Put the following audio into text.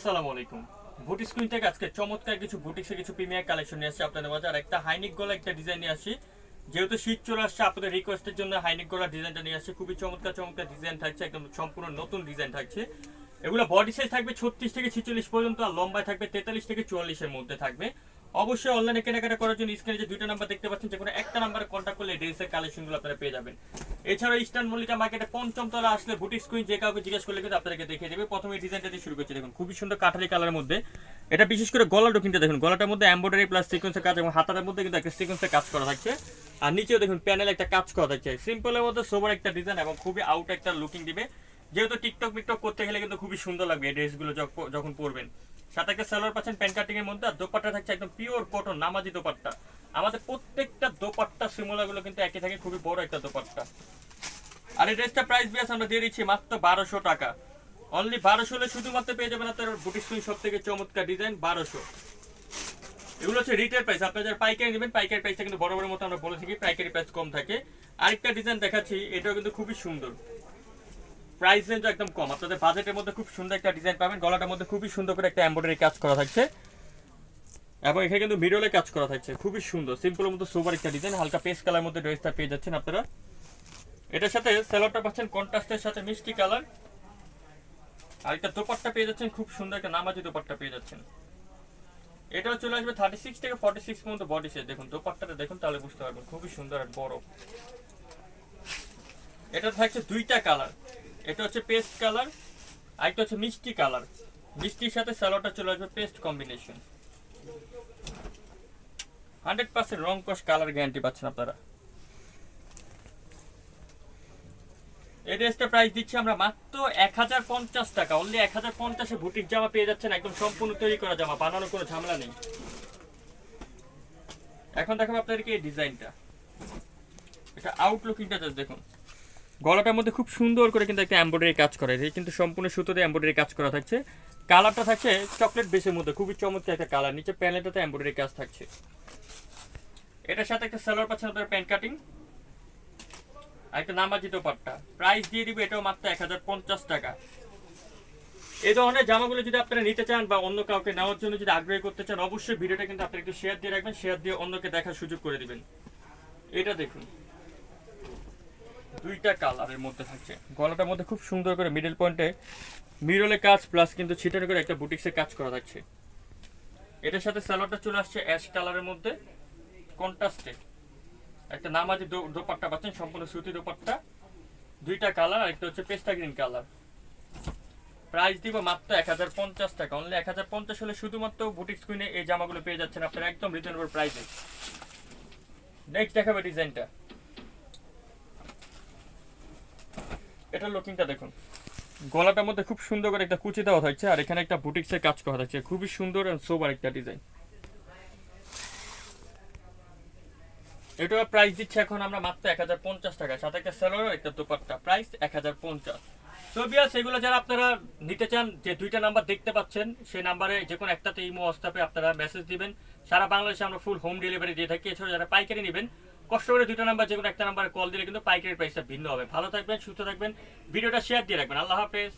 আসসালামু আলাইকুম। বুটি স্ক্রিন থেকে আজকে চমৎকার কিছু বুটিক্সে কিছু প্রিমিয়ার কালেকশন নিয়ে আসছি আপনাদের একটা হাইনিক গলা একটা ডিজাইন নিয়ে আসি যেহেতু শীত চলে আসছে, আপনাদের রিকোয়েস্টের জন্য হাইনিক গলা ডিজাইনটা নিয়ে আসছে। খুবই চমৎকার চমৎকার ডিজাইন থাকছে, একদম সম্পূর্ণ নতুন ডিজাইন থাকছে। এগুলো বডি সাইজ থাকবে ছত্রিশ থেকে ছিচল্লিশ পর্যন্ত আর লম্বায় থাকবে তেতাল্লিশ থেকে চুয়াল্লিশের মধ্যে থাকবে। অবশ্যই অনলাইনে কেনাকাটা করার জন্য স্ক্রিনে যে দুইটা নাম্বার দেখতে পাচ্ছেন যে কোনো একটা নাম্বারে কন্ট্যাক্ট করলে ড্রেসের কালেকশনগুলো আপনারা পেয়ে যাবেন। এছাড়াও ইস্টার্ন মল্লিকা মার্কেটে পঞ্চম তলা আসলে বুটিক স্কুইন যে কাউকে জিজ্ঞেস করলে কিন্তু আপনাদেরকে দেখিয়ে দেবে। প্রথমে ডিজাইনটা দিয়ে শুরু করছি। দেখুন, খুবই সুন্দর কাঠারি কালারের মধ্যে। এটা বিশেষ করে গলার ডকিনটা দেখুন। গলাটার মধ্যে এমব্রয়ডারি প্লাস সিকোয়েন্সের কাজ এবং হাতার মধ্যে কিন্তু একটা সিকোয়েন্সের কাজ করা থাকছে। আর নিচেও দেখুন প্যানেল একটা কাজ করা থাকছে। সিম্পলের মধ্যে সোবার একটা ডিজাইন এবং খুবই আউট একটা লুকিং দিবে। যেহেতু টিকটক মিকটক করতে গেলে কিন্তু খুবই সুন্দর লাগবে এই ড্রেসগুলো যখন পরবেন। সাথে সালোয়ার পাচ্ছেন প্যান্ট কাটিং এর মধ্যে, আর দোপাট্টা থাকছে একদম পিওর কটন নামাজি দোপাট্টা। আমাদের প্রত্যেকটা দোপাট্টা সিমুলা গুলো কিন্তু একই থাকে, খুবই বড় একটা দোপাট্টা। আর এই ড্রেসটা প্রাইস বেস আমরা দিয়ে দিচ্ছি মাত্র বারোশো টাকা। অনলি বারোশো হলে শুধুমাত্র পেয়ে যাবেন আপনার বুটিক সুইং সব থেকে চমৎকার ডিজাইন বারোশো। এগুলো হচ্ছে রিটেল প্রাইস আপনারা যারা পাইকারি নেবেন, পাইকারি প্রাইসটা কিন্তু বড় বড় মতো আমরা বলে থাকি, পাইকারি প্রাইস কম থাকে। আরেকটা ডিজাইন দেখাচ্ছি, এটাও কিন্তু খুবই সুন্দর। প্রাইস রেঞ্জ একদম কম। আপনাদের বাজেটের মধ্যে খুব সুন্দর একটা ডিজাইন পাবেন, গলাটার মধ্যে খুবই সুন্দর করে একটা এমব্রয়ডারি কাজ করা থাকছে। এবং এখানে কিন্তু মিরলে কাজ করা থাকছে, খুবই সুন্দর। সিম্পলের মধ্যে সোবার একটা ডিজাইন হালকা পেস্ট কালার মধ্যে ড্রেসটা পেয়ে যাচ্ছেন আপনারা। এটার সাথে স্যালোয়ারটা পাচ্ছেন কন্ট্রাস্টের সাথে মিষ্টি কালার আর একটা দোপাট্টা পেয়ে যাচ্ছেন, খুব সুন্দর একটা নামাজি দোপাট্টা পেয়ে যাচ্ছেন। এটাও চলে আসবে থার্টি সিক্স থেকে ফর্টি সিক্স পর্যন্ত বডি সেট দেখুন, দোপাট্টাটা দেখুন, তাহলে বুঝতে পারবেন, খুবই সুন্দর আর বড়। এটা থাকছে দুইটা কালার এটা হচ্ছে পেস্ট কালার আর একটা হচ্ছে মিষ্টি কালার মিষ্টির সাথে স্যালোটা চলে আসবে পেস্ট কম্বিনেশন হান্ড্রেড পার্সেন্ট রং কস কালার গ্যারান্টি পাচ্ছেন আপনারা। এই ড্রেসটা প্রাইস দিচ্ছি আমরা মাত্র এক হাজার পঞ্চাশ টাকা। অনলি এক হাজার পঞ্চাশে বুটিক জামা পেয়ে যাচ্ছেন, একদম সম্পূর্ণ তৈরি করা জামা, বানানোর কোনো ঝামেলা নেই। এখন দেখাবো আপনাদেরকে এই ডিজাইনটা এটা আউটলুকিংটা দেখুন। গলাটার মধ্যে খুব সুন্দর করে কিন্তু একটা এমব্রয়ডারি কাজ করা। এই কিন্তু সম্পূর্ণ সুতোতে এমব্রয়ডারি কাজ করা থাকছে। কালারটা থাকছে চকলেট বেসের মধ্যে, খুবই চমৎকার একটা কালার নিচে প্যানেলটাতে এমব্রয়ডারি কাজ থাকছে। এটার সাথে একটা সালোয়ার পাচ্ছেন আপনার প্যান্ট কাটিং আর একটা নামাজি দোপাট্টা প্রাইস দিয়ে দিবে এটাও মাত্র এক হাজার পঞ্চাশ টাকা। এই ধরনের জামাগুলো যদি আপনারা নিতে চান বা অন্য কাউকে নেওয়ার জন্য যদি আগ্রহী করতে চান, অবশ্যই ভিডিওটা কিন্তু আপনারা একটু শেয়ার দিয়ে রাখবেন। শেয়ার দিয়ে অন্যকে দেখার সুযোগ করে দিবেন। এটা দেখুন। দুইটা কালারের মধ্যে থাকছে। গলাটার মধ্যে খুব সুন্দর করে মিডল পয়েন্টে মিরলে কাজ প্লাস কিন্তু ছিটানো করে একটা বুটিক্সের কাজ করা থাকছে। এটার সাথে স্যালোয়ারটা চলে আসছে অ্যাশ কালারের মধ্যে কন্ট্রাস্টে একটা নামাজি দোপাট্টা পাচ্ছেন, সম্পূর্ণ সুতি দোপাট্টা। দুইটা কালার আর একটা হচ্ছে পেস্তা গ্রিন কালার প্রাইস দিব মাত্র এক হাজার পঞ্চাশ টাকা। অনলি এক হাজার পঞ্চাশ হলে শুধুমাত্র বুটিক স্ক্রিনে এই জামাগুলো পেয়ে যাচ্ছেন আপনারা একদম রিজনেবল প্রাইসে নেক্সট দেখাবে ডিজাইনটা এটার লুকিংটা দেখুন। গলাটার মধ্যে খুব সুন্দর করে একটা কুচি দেওয়া থাকছে, আর এখানে একটা বুটিক্সের কাজ করা থাকছে। খুবই সুন্দর আর সোবার একটা ডিজাইন এটা প্রাইস দিচ্ছে এখন আমরা মাত্র এক হাজার পঞ্চাশ টাকা, সাথে একটা স্যালোয়ার একটা দোপাট্টা। প্রাইস এক হাজার পঞ্চাশ। তো বিয়া সেগুলো যারা আপনারা নিতে চান, যে দুইটা নাম্বার দেখতে পাচ্ছেন, সেই নাম্বারে যে কোনো একটাতে ইমো হোয়াটসঅ্যাপে আপনারা মেসেজ দিবেন। সারা বাংলাদেশে আমরা ফুল হোম ডেলিভারি দিয়ে থাকি। এছাড়া যারা পাইকারি নেবেন কষ্ট করে দুটো নাম্বার যে কোনো একটা নাম্বারে কল দিলে কিন্তু পাইকারি প্রাইসটা ভিন্ন হবে। ভালো থাকবেন, সুস্থ থাকবেন, ভিডিওটা শেয়ার দিয়ে রাখবেন। আল্লাহ হাফেজ।